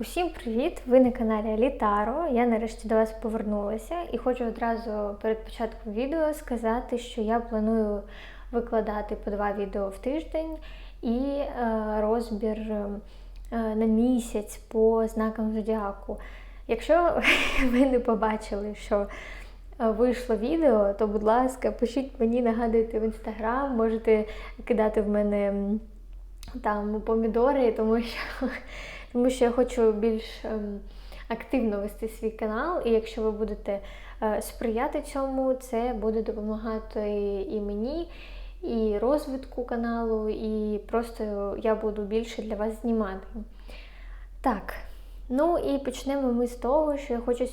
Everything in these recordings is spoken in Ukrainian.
Усім привіт! Ви на каналі Алітаро. Я нарешті до вас повернулася і хочу одразу перед початком відео сказати, що я планую викладати по два відео в тиждень і е, розбір е, на місяць по знакам зодіаку. Якщо ви не побачили, що е, вийшло відео, то, будь ласка, пишіть мені, нагадуйте в інстаграм, можете кидати в мене там помідори, тому що тому що я хочу більш ем, активно вести свій канал, і якщо ви будете е, сприяти цьому, це буде допомагати і мені, і розвитку каналу, і просто я буду більше для вас знімати. Так, ну і почнемо ми з того, що я хочу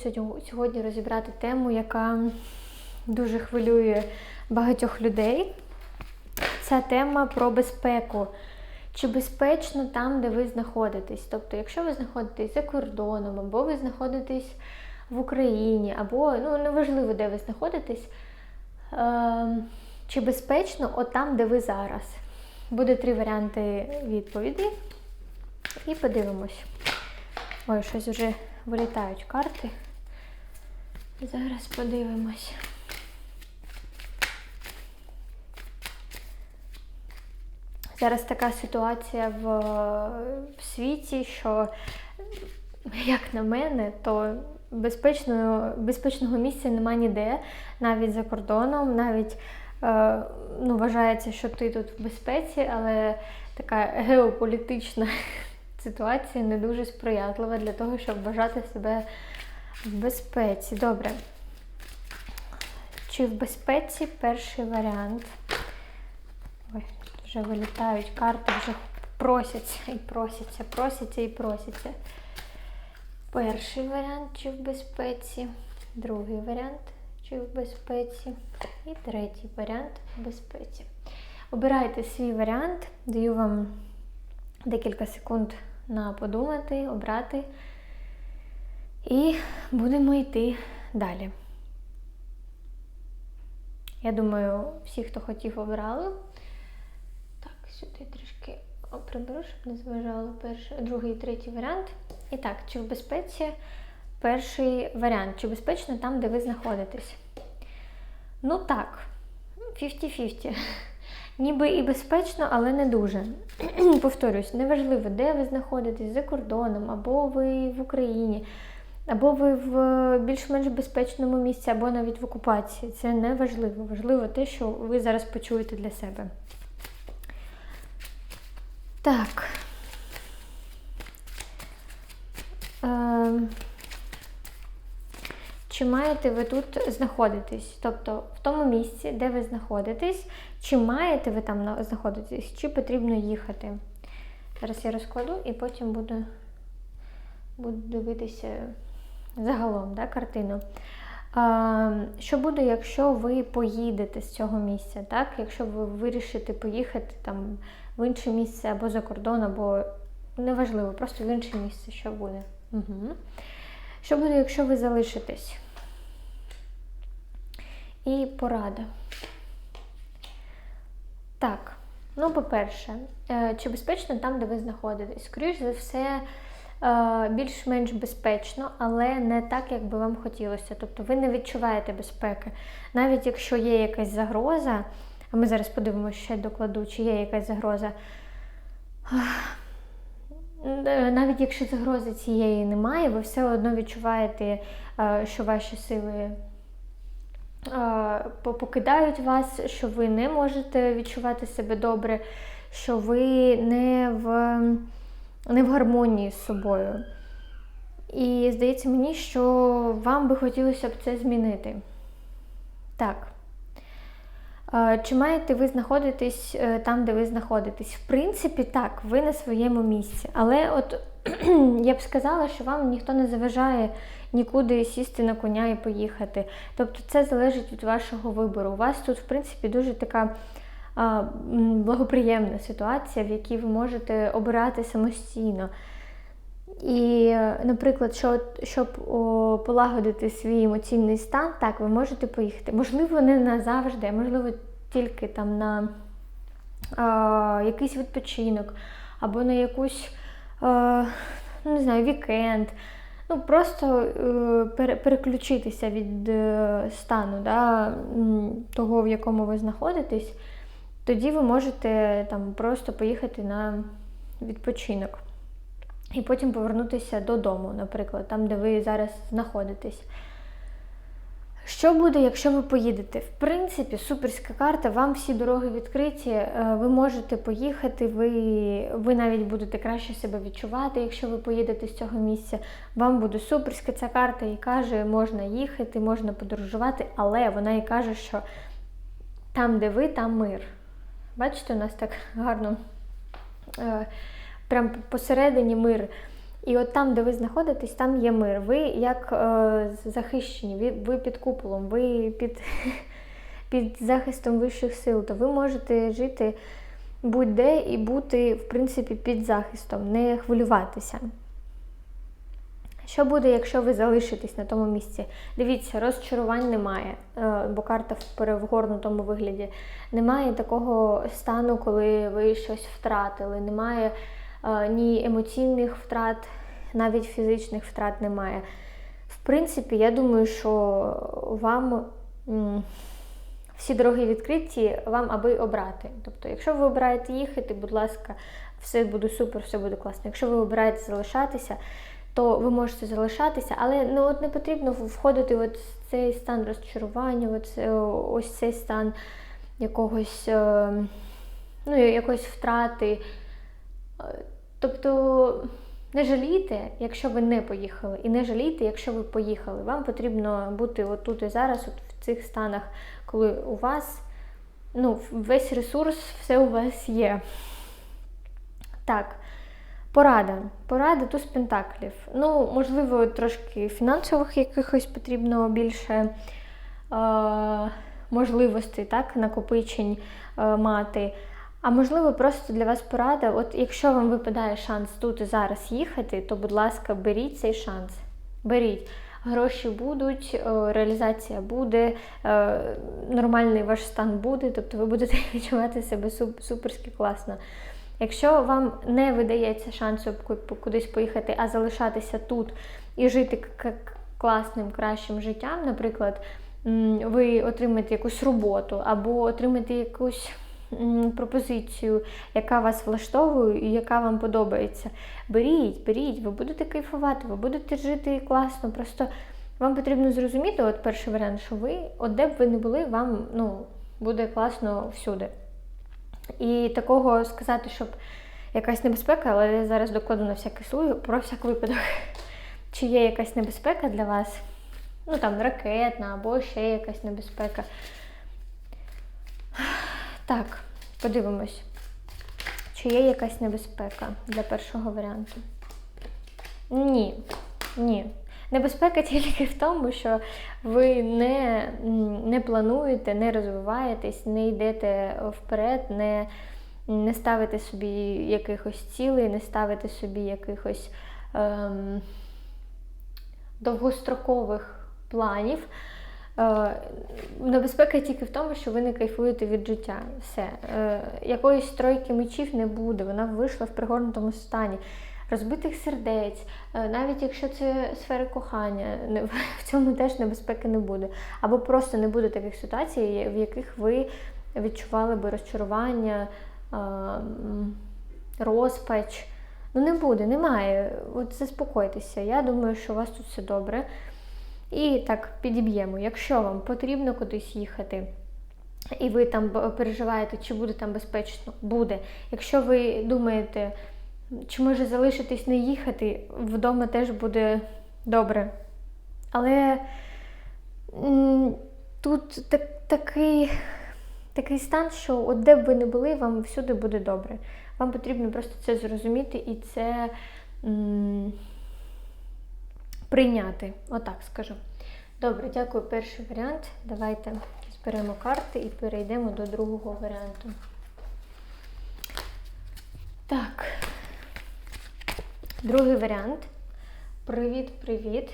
сьогодні, розібрати тему, яка дуже хвилює багатьох людей. Ця тема про безпеку. Чи безпечно там, де ви знаходитесь? Тобто, якщо ви знаходитесь за кордоном, або ви знаходитесь в Україні, або ну неважливо, де ви знаходитесь, е, чи безпечно от там, де ви зараз? Буде три варіанти відповіді. І подивимось. Ой, щось вже вилітають карти. Зараз подивимось. Зараз така ситуація в, в світі, що, як на мене, то безпечного, безпечного місця нема ніде, навіть за кордоном, навіть е, ну, вважається, що ти тут в безпеці, але така геополітична ситуація не дуже сприятлива для того, щоб вважати себе в безпеці. Добре. Чи в безпеці перший варіант? Вже вилітають карти, вже просяться і просяться, просяться і просяться. Перший варіант, чи в безпеці, другий варіант, чи в безпеці, і третій варіант в безпеці. Обирайте свій варіант, даю вам декілька секунд на подумати, обрати. І будемо йти далі. Я думаю, всі, хто хотів, обрали. Сюди трішки приберу, щоб не зважало перший, другий і третій варіант. І так, чи в безпеці перший варіант, чи безпечно там, де ви знаходитесь? Ну так, 50-50. Ніби і безпечно, але не дуже. Повторюсь, неважливо, де ви знаходитесь, за кордоном, або ви в Україні, або ви в більш-менш безпечному місці, або навіть в окупації. Це не важливо. Важливо те, що ви зараз почуєте для себе. Так. Е, чи маєте ви тут знаходитись? Тобто в тому місці, де ви знаходитесь, чи маєте ви там знаходитись, чи потрібно їхати? Зараз я розкладу і потім буду, буду дивитися загалом да, картину. Що буде, якщо ви поїдете з цього місця? так? Якщо ви вирішите поїхати там в інше місце або за кордон, або неважливо, просто в інше місце, що буде. Угу. Що буде, якщо ви залишитесь? І порада. Так, ну, по-перше, чи безпечно там, де ви знаходитесь? Скоріш за все, більш-менш безпечно, але не так, як би вам хотілося. Тобто ви не відчуваєте безпеки. Навіть якщо є якась загроза, а ми зараз подивимося, ще докладу, чи є якась загроза. Навіть якщо загрози цієї немає, ви все одно відчуваєте, що ваші сили покидають вас, що ви не можете відчувати себе добре, що ви не в, не в гармонії з собою. І здається мені, що вам би хотілося б це змінити. Так. Чи маєте ви знаходитись е, там, де ви знаходитесь? В принципі, так, ви на своєму місці. Але от я б сказала, що вам ніхто не заважає нікуди сісти на коня і поїхати. Тобто це залежить від вашого вибору. У вас тут, в принципі, дуже така благоприємна ситуація, в якій ви можете обирати самостійно. І, наприклад, що, щоб о, полагодити свій емоційний стан, так, ви можете поїхати. Можливо, не назавжди, а можливо, тільки там на а, якийсь відпочинок або на якусь а, ну, не знаю, вікенд. Ну, просто е, переключитися від е, стану да, того, в якому ви знаходитесь, тоді ви можете там просто поїхати на відпочинок. І потім повернутися додому, наприклад, там, де ви зараз знаходитесь. Що буде, якщо ви поїдете? В принципі, суперська карта, вам всі дороги відкриті, е, ви можете поїхати, ви ви навіть будете краще себе відчувати, якщо ви поїдете з цього місця. Вам буде суперська ця карта і каже, можна їхати, можна подорожувати, але вона і каже, що там, де ви, там мир. Бачите, у нас так гарно, е, прям посередині мир. І от там, де ви знаходитесь, там є мир. Ви як е, захищені, ви, ви під куполом, ви під під захистом вищих сил, то ви можете жити будь-де і бути, в принципі, під захистом, не хвилюватися. Що буде, якщо ви залишитесь на тому місці? Дивіться, розчарувань немає, е, бо карта в перевгорнутому вигляді. Немає такого стану, коли ви щось втратили. Немає ні емоційних втрат, навіть фізичних втрат немає. В принципі, я думаю, що вам всі дороги відкриті, вам аби обрати. Тобто, якщо ви обираєте їхати, будь ласка, все буде супер, все буде класно. Якщо ви обираєте залишатися, то ви можете залишатися, але ну, от не потрібно входити в цей стан розчарування, от, ось цей стан якогось ну, якоїсь втрати. Тобто не жалійте, якщо ви не поїхали, і не жалійте, якщо ви поїхали. Вам потрібно бути отут і зараз, от в цих станах, коли у вас ну, весь ресурс, все у вас є. Так, порада. Порада туз пентаклів. Ну, можливо, трошки фінансових якихось потрібно більше е, можливостей, так, накопичень е, мати. А можливо, просто для вас порада. От якщо вам випадає шанс тут і зараз їхати, то, будь ласка, беріть цей шанс. Беріть. Гроші будуть, реалізація буде, е, нормальний ваш стан буде, тобто ви будете відчувати себе суперськи класно. Якщо вам не видається шансу кудись поїхати, а залишатися тут і жити класним, кращим життям, наприклад, ви отримаєте якусь роботу або отримаєте якусь пропозицію, яка вас влаштовує і яка вам подобається. Беріть, беріть, ви будете кайфувати, ви будете жити класно. Просто вам потрібно зрозуміти, от перший варіант, що ви, от де б ви не були, вам ну, буде класно всюди. І такого сказати, щоб якась небезпека, але я зараз докладу на всякий слуг, про всяк випадок, чи є якась небезпека для вас, ну там ракетна або ще якась небезпека. Так, подивимось, чи є якась небезпека для першого варіанту. Ні, ні. Небезпека тільки в тому, що ви не не плануєте, не розвиваєтесь, не йдете вперед, не не ставите собі якихось цілей, не ставите собі якихось ем, довгострокових планів. Е, небезпека тільки в тому, що ви не кайфуєте від життя. Все. Е, якоїсь тройки мечів не буде, вона вийшла в пригорнутому стані. Розбитих сердець, е, навіть якщо це сфери кохання, в цьому теж небезпеки не буде. Або просто не буде таких ситуацій, в яких ви відчували би розчарування, розпач. Ну не буде, немає. От заспокойтеся. Я думаю, що у вас тут все добре. І так підіб'ємо, якщо вам потрібно кудись їхати, і ви там переживаєте, чи буде там безпечно, буде. Якщо ви думаєте, чи може залишитись не їхати, вдома теж буде добре. Але тут так, такий такий стан, що от де б ви не були, вам всюди буде добре. Вам потрібно просто це зрозуміти і це прийняти. Отак скажу. Добре, дякую, перший варіант. Давайте зберемо карти і перейдемо до другого варіанту. Так, другий варіант. Привіт-привіт.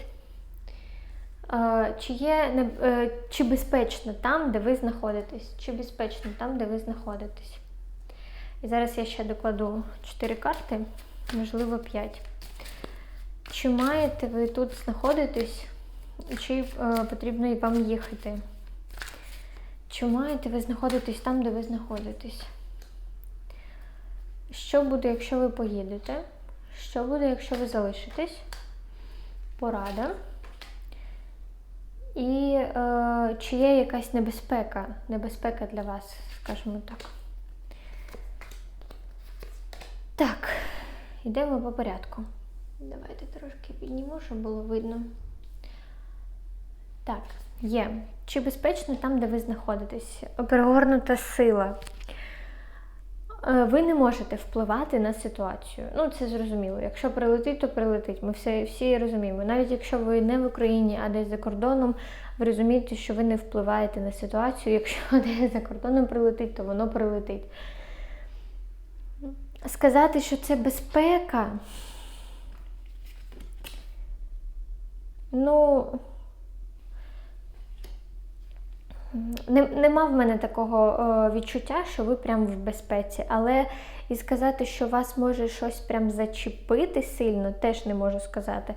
Чи є е, чи безпечно там, де ви знаходитесь? Чи безпечно там, де ви знаходитесь? І зараз я ще докладу 4 карти, можливо, 5. Чи маєте ви тут знаходитись, чи е, потрібно і вам їхати? Чи маєте ви знаходитись там, де ви знаходитесь? Що буде, якщо ви поїдете? Що буде, якщо ви залишитесь? Порада. І е, чи є якась небезпека? Небезпека для вас, скажімо так. Так, йдемо по порядку. Давайте трошки підніму, щоб було видно. Так, є. Чи безпечно там, де ви знаходитесь? Перегорнута сила. Е, Ви не можете впливати на ситуацію. Ну, це зрозуміло. Якщо прилетить, то прилетить. Ми все, всі розуміємо. Навіть якщо ви не в Україні, а десь за кордоном, ви розумієте, що ви не впливаєте на ситуацію. Якщо десь за кордоном прилетить, то воно прилетить. Сказати, що це безпека. Ну. Не, нема в мене такого е, відчуття, що ви прям в безпеці, але і сказати, що вас може щось прям зачепити сильно, теж не можу сказати.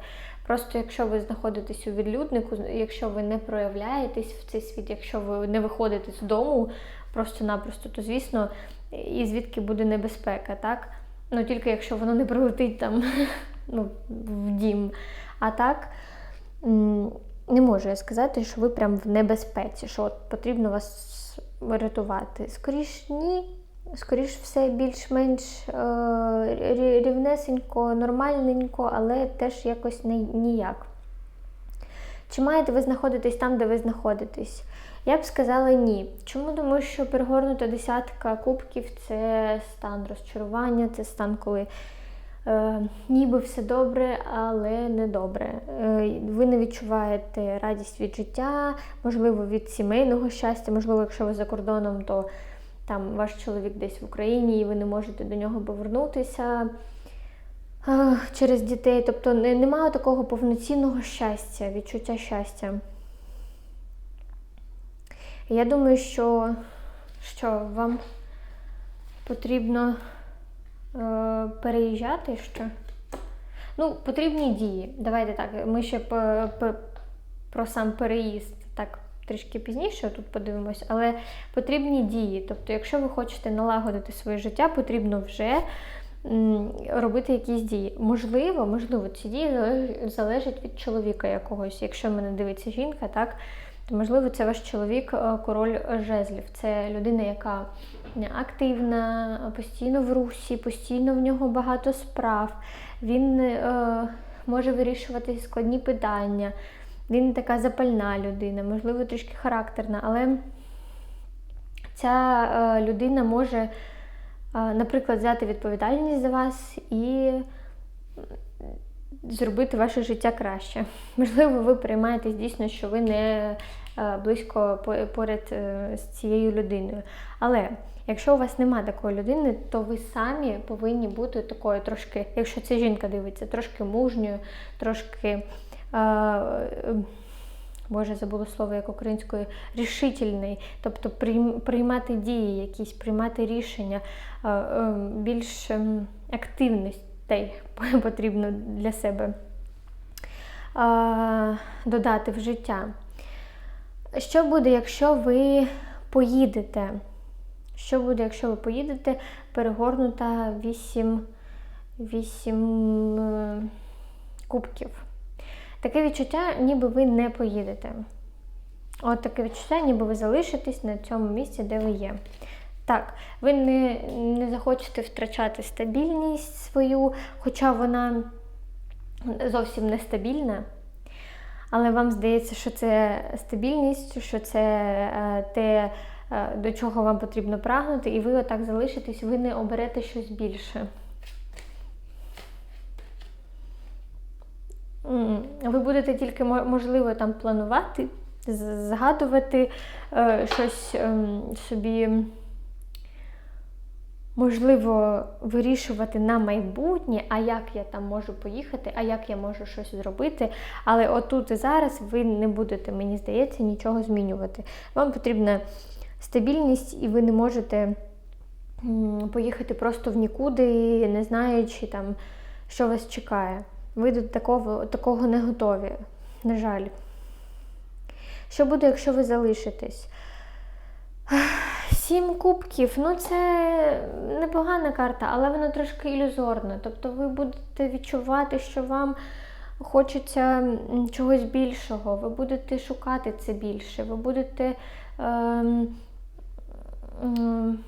Просто якщо ви знаходитесь у відлюднику, якщо ви не проявляєтесь в цей світ, якщо ви не виходите з дому просто-напросто, то звісно, і звідки буде небезпека, так? Ну тільки якщо воно не прилетить там ну, в дім. А так. Не можу я сказати, що ви прям в небезпеці, що от потрібно вас рятувати. Скоріш ні, скоріш все більш-менш е, рівнесенько, нормальненько, але теж якось не, ніяк. Чи маєте ви знаходитись там, де ви знаходитесь? Я б сказала ні. Чому? Тому що перегорнута десятка кубків це стан розчарування, це стан, коли е, ніби все добре, але не добре. Е, ви не відчуваєте радість від життя, можливо, від сімейного щастя, можливо, якщо ви за кордоном, то там ваш чоловік десь в Україні і ви не можете до нього повернутися е, через дітей. Тобто не- немає такого повноцінного щастя, відчуття щастя. Я думаю, що, що вам потрібно переїжджати ще. Ну, потрібні дії. Давайте так. Ми ще про сам переїзд так трішки пізніше тут подивимось, але потрібні дії. Тобто, якщо ви хочете налагодити своє життя, потрібно вже робити якісь дії. Можливо, можливо, ці дії залежать від чоловіка якогось. Якщо мене дивиться жінка, так, то можливо це ваш чоловік, е, король жезлів. Це людина, яка активна, постійно в русі, постійно в нього багато справ. Він е, може вирішувати складні питання. Він така запальна людина, можливо, трішки характерна, але ця е, людина може, е, наприклад, взяти відповідальність за вас і зробити ваше життя краще. Можливо, ви приймаєтесь дійсно, що ви не е, близько по- поряд е, з цією людиною. Але якщо у вас немає такої людини, то ви самі повинні бути такою трошки, якщо це жінка дивиться, трошки мужньою, трошки. е, е, Боже, забула слово як українською, рішительний, тобто приймати дії, якісь приймати рішення, е, е, більш ем, активностей потрібно для себе е, додати в життя. Що буде, якщо ви поїдете? Що буде, якщо ви поїдете? Перегорнута 8, 8 е, кубків. Таке відчуття, ніби ви не поїдете. От таке відчуття, ніби ви залишитесь на цьому місці, де ви є. Так, ви не, не захочете втрачати стабільність свою, хоча вона зовсім нестабільна. Але вам здається, що це стабільність, що це е, те, е, до чого вам потрібно прагнути, і ви отак залишитесь, ви не оберете щось більше. Ви будете тільки можливо там планувати, згадувати е, щось ем, собі, можливо, вирішувати на майбутнє, а як я там можу поїхати, а як я можу щось зробити. Але отут і зараз ви не будете, мені здається, нічого змінювати. Вам потрібна стабільність, і ви не можете поїхати просто в нікуди, не знаючи там, що вас чекає. ви до такого, такого не готові. На жаль. Що буде, якщо ви залишитесь? Сім кубків, ну це непогана карта, але вона трошки ілюзорна. Тобто ви будете відчувати, що вам хочеться чогось більшого, ви будете шукати це більше, ви будете. Ем, ем,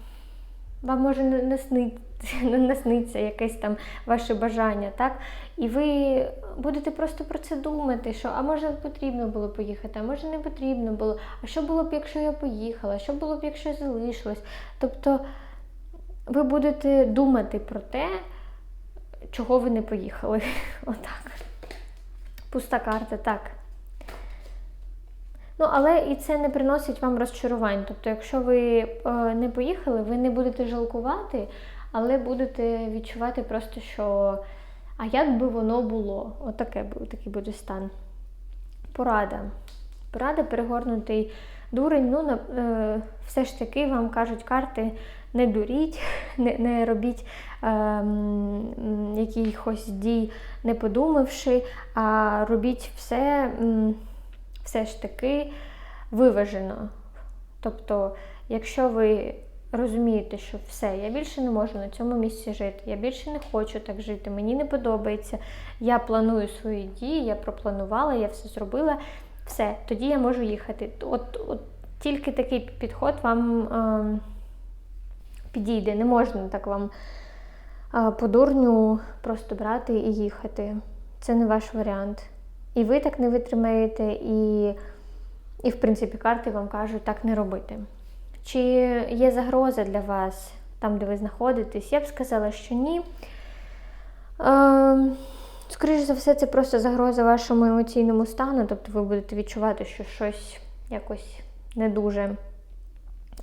вам може не насниться якесь там ваше бажання, так? І ви будете просто про це думати, що а може потрібно було поїхати, а може не потрібно було. А що було б, якщо я поїхала? Що було б, якщо я залишилась? Тобто ви будете думати про те, чого ви не поїхали. Отак. Пуста карта, так. Ну, але і це не приносить вам розчарувань. Тобто, якщо ви е, не поїхали, ви не будете жалкувати, але будете відчувати просто, що а як би воно було? Отаке такий буде стан. Порада. Порада перегорнутий дурень. Ну, е, все ж таки вам кажуть карти, не дуріть, не не робіть е, якихось дій, не подумавши, а робіть все все ж таки виважено. Тобто, якщо ви розумієте, що все, я більше не можу на цьому місці жити, я більше не хочу так жити, мені не подобається, я планую свої дії, я пропланувала, я все зробила, все, тоді я можу їхати. От, от тільки такий підход вам е, підійде. Не можна так вам е, по дурню просто брати і їхати. Це не ваш варіант. І ви так не витримаєте, і, і в принципі, карти вам кажуть так не робити. Чи є загроза для вас там, де ви знаходитесь? Я б сказала, що ні. Е, Скоріше за все, це просто загроза вашому емоційному стану, тобто ви будете відчувати, що щось якось не дуже.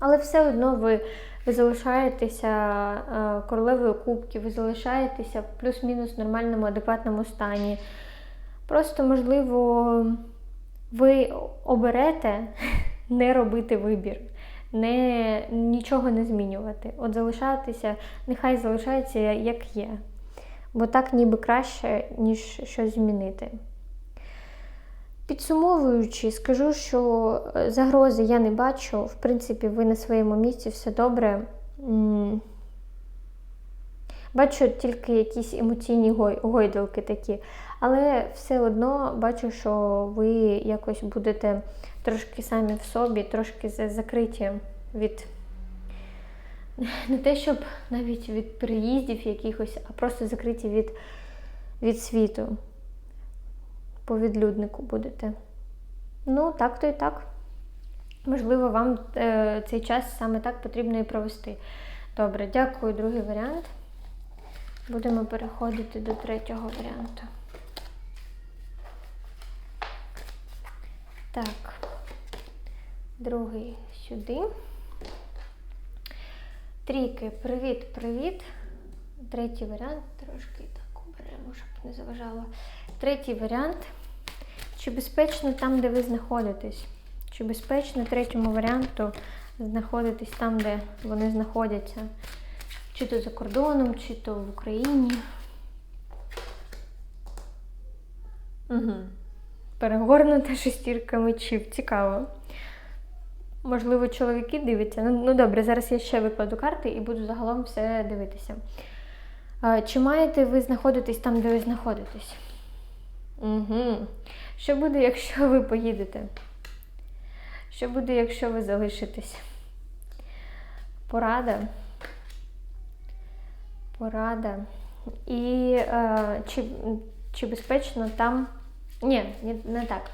Але все одно ви ви залишаєтеся е, королевою кубків, ви залишаєтеся в плюс-мінус нормальному, адекватному стані. Просто, можливо, ви оберете не робити вибір, не, нічого не змінювати. От залишатися, нехай залишається як є. Бо так ніби краще, ніж щось змінити. Підсумовуючи, скажу, що е, загрози я не бачу. В принципі, ви на своєму місці все добре. Бачу тільки якісь емоційні гойдалки такі. Але все одно бачу, що ви якось будете трошки самі в собі, трошки закриті від не те, щоб навіть від переїздів якихось, а просто закриті від, від світу. По відлюднику будете. Ну, так то і так. Можливо, вам е, цей час саме так потрібно і провести. Добре, дякую, другий варіант. Будемо переходити до третього варіанту. Так, другий сюди. Трійки, привіт-привіт. Третій варіант, трошки так оберемо, щоб не заважало. Третій варіант. Чи безпечно там, де ви знаходитесь? Чи безпечно третьому варіанту знаходитись там, де вони знаходяться? Чи то за кордоном, чи то в Україні? Угу перегорнута шестірка мечів. Цікаво. Можливо, чоловіки дивляться. Ну, ну добре, зараз я ще викладу карти і буду загалом все дивитися. Чи маєте ви знаходитись там, де ви знаходитесь? Угу. Що буде, якщо ви поїдете? Що буде, якщо ви залишитесь? Порада. Порада. І е, чи, чи безпечно там. Ні, не так.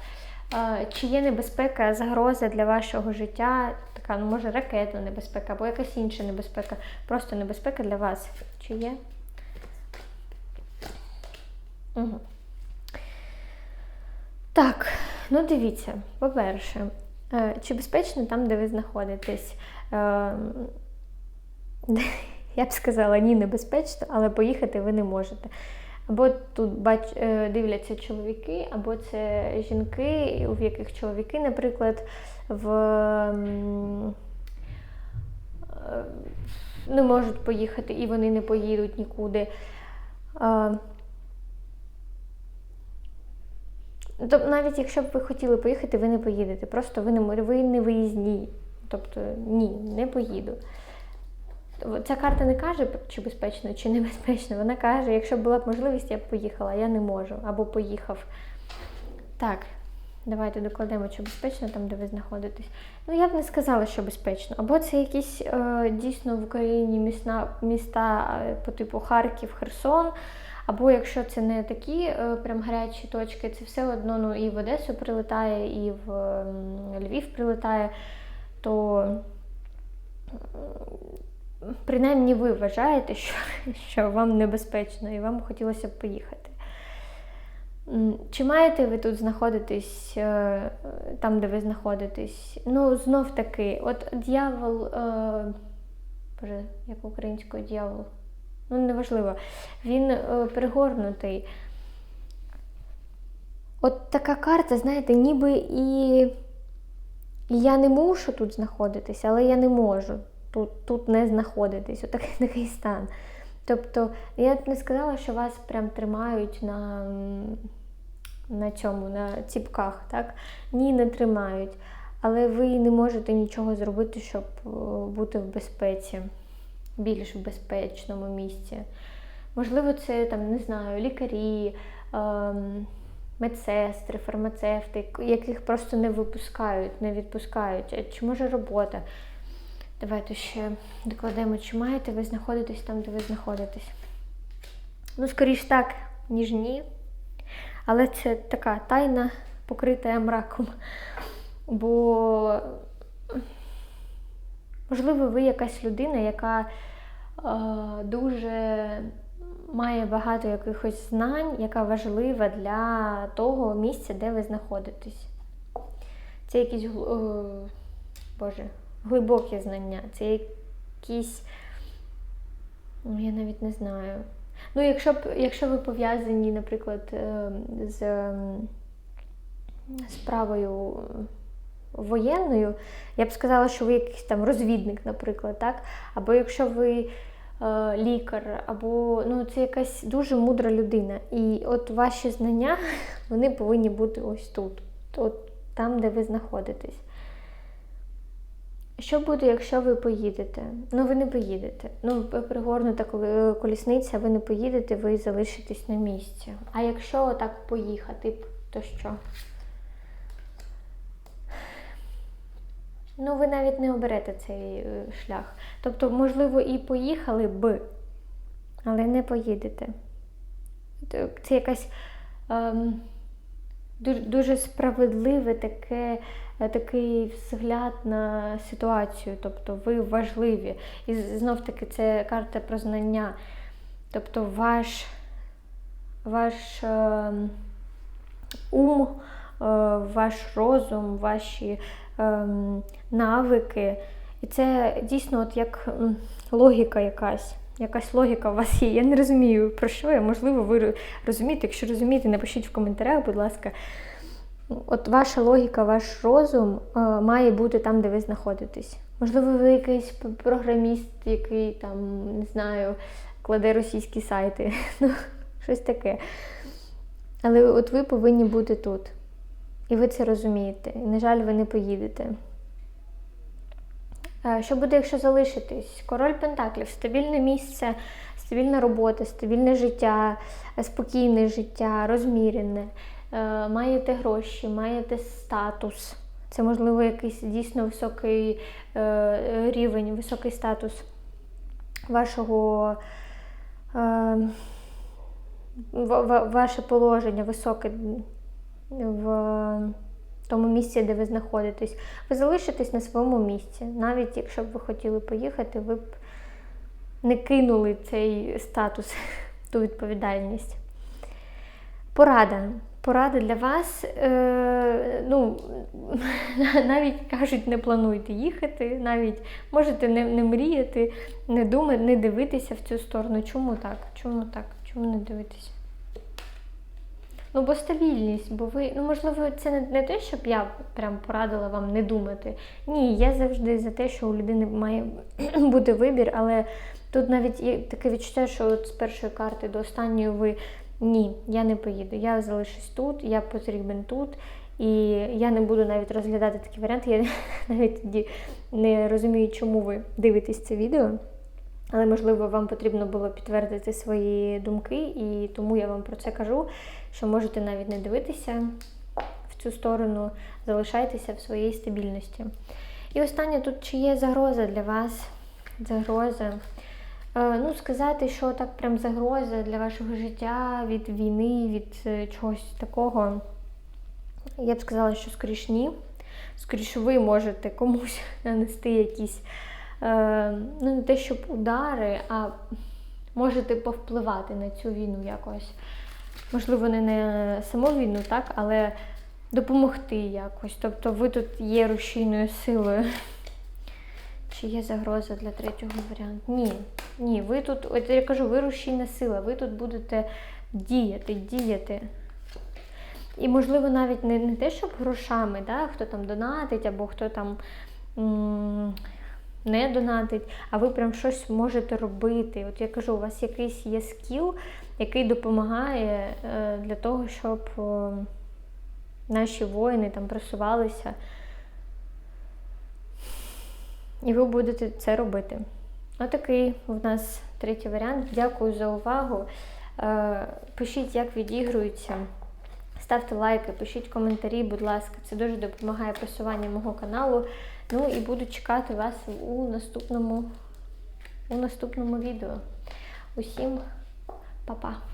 Чи є небезпека, загроза для вашого життя, така, ну, може, ракетна небезпека, або якась інша небезпека, просто небезпека для вас. Чи є? Угу. Так, ну дивіться, по-перше, е, чи безпечно там, де ви знаходитесь? Ем, я б сказала, ні, небезпечно, але поїхати ви не можете. Або тут бач, е, дивляться чоловіки, або це жінки, у яких чоловіки, наприклад, в е, не можуть поїхати і вони не поїдуть нікуди. Тобто, навіть якщо б ви хотіли поїхати, ви не поїдете. Просто ви не, ви не виїзні. Тобто, ні, не поїду. Ця карта не каже, чи безпечно, чи небезпечно. Вона каже, якщо б була б можливість, я б поїхала, я не можу. Або поїхав. Так, давайте докладемо, чи безпечно там, де ви знаходитесь. Ну, я б не сказала, що безпечно. Або це якісь е, дійсно в Україні міста, міста е, по типу Харків, Херсон. Або якщо це не такі е, прям гарячі точки, це все одно ну, і в Одесу прилетає, і в м, Львів прилетає, то принаймні ви вважаєте, що, що вам небезпечно і вам хотілося б поїхати. Чи маєте ви тут знаходитись е, там, де ви знаходитесь? Ну, знов таки, от дьявол, е, боже, як українською дьявол, ну неважливо, він е, перегорнутий. От така карта, знаєте, ніби і, я не мушу тут знаходитися, але я не можу тут, тут не знаходитись. От такий, стан. Тобто, я б не сказала, що вас прям тримають на, на цьому, на ціпках, так? Ні, не тримають. Але ви не можете нічого зробити, щоб е, бути в безпеці, більш в безпечному місці. Можливо, це там, не знаю, лікарі, ем, медсестри, фармацевти, яких просто не випускають, не відпускають. Чи може робота? Давайте ще докладемо, чи маєте ви знаходитесь там, де ви знаходитесь. Ну, скоріш так, ніж ні. Але це така тайна, покрита мраком. Бо, можливо, ви якась людина, яка е, дуже має багато якихось знань, яка важлива для того місця, де ви знаходитесь. Це якісь е, Боже, глибокі знання, це якісь. Ну, я навіть не знаю. Ну, якщо якщо ви пов'язані, наприклад, е, з справою воєнною, я б сказала, що ви якийсь там розвідник, наприклад, так? Або якщо ви е, лікар, або ну, це якась дуже мудра людина. І от ваші знання, вони повинні бути ось тут, от там, де ви знаходитесь. Що буде, якщо ви поїдете? Ну, ви не поїдете. Ну, пригорнута колісниця, ви не поїдете, ви залишитесь на місці. А якщо так поїхати, то що? Ну, ви навіть не оберете цей е, шлях. Тобто, можливо, і поїхали б, але не поїдете. Це якась ем, дуже, справедливе таке, такий взгляд на ситуацію. Тобто ви важливі. І знов таки це карта про знання. Тобто ваш, ваш ем, ум, е, ваш розум, ваші ем, навики. І це дійсно от як логіка якась. Якась логіка у вас є. Я не розумію, про що я. Можливо, ви розумієте. Якщо розумієте, напишіть в коментарях, будь ласка. От ваша логіка, ваш розум е, має бути там, де ви знаходитесь. Можливо, ви якийсь програміст, який там, не знаю, кладе російські сайти. Ну, щось таке. Але от ви повинні бути тут. І ви це розумієте. І, на жаль, ви не поїдете. Е, Що буде, якщо залишитись? Король Пентаклів, стабільне місце, стабільна робота, стабільне життя, е, спокійне життя, розмірене. Е, Маєте гроші, маєте статус. Це, можливо, якийсь дійсно високий е, рівень, високий статус вашого. е, ва- ва- Ваше положення високе в тому місці, де ви знаходитесь. Ви залишитесь на своєму місці. Навіть якщо б ви хотіли поїхати, ви б не кинули цей статус, ту відповідальність. Порада. Порада для вас. Е, ну, навіть кажуть, не плануйте їхати, навіть можете не, не мріяти, не думати, не дивитися в цю сторону. Чому так? Чому так? Чому не дивитися? Ну, бо стабільність, бо ви, ну можливо, це не, не те, щоб я прям порадила вам не думати. Ні, я завжди за те, що у людини має бути вибір, але тут навіть є таке відчуття, що от з першої карти до останньої ви Ні, я не поїду. Я залишусь тут, я потрібен тут. І я не буду навіть розглядати такі варіанти. Я навіть тоді не розумію, чому ви дивитесь це відео. Але, можливо, вам потрібно було підтвердити свої думки, і тому я вам про це кажу, що можете навіть не дивитися в цю сторону, залишайтеся в своїй стабільності. І останнє тут чи є загроза для вас? Загроза. Е, ну, сказати, що так прям загроза для вашого життя від війни, від е, чогось такого. Я б сказала, що скоріш ні. Скоріш ви можете комусь нанести якісь, е, ну не те, щоб удари, а можете повпливати на цю війну якось. Можливо, не на саму війну, так, але допомогти якось. Тобто ви тут є рушійною силою. Чи є загроза для третього варіанту? Ні. Ні, ви тут, от я кажу, ви рушійна сила, ви тут будете діяти, діяти. І, можливо, навіть не, не те, щоб грошами, да, хто там донатить, або хто там м- не донатить, а ви прям щось можете робити. От я кажу, у вас якийсь є скіл, який допомагає е, для того, щоб е, наші воїни там просувалися. І ви будете це робити. Отакий в нас третій варіант. Дякую за увагу. Е, Пишіть, як відігруються. Ставте лайки, пишіть коментарі, будь ласка, це дуже допомагає просуванню мого каналу. Ну і буду чекати вас у наступному, у наступному відео. Усім па-па!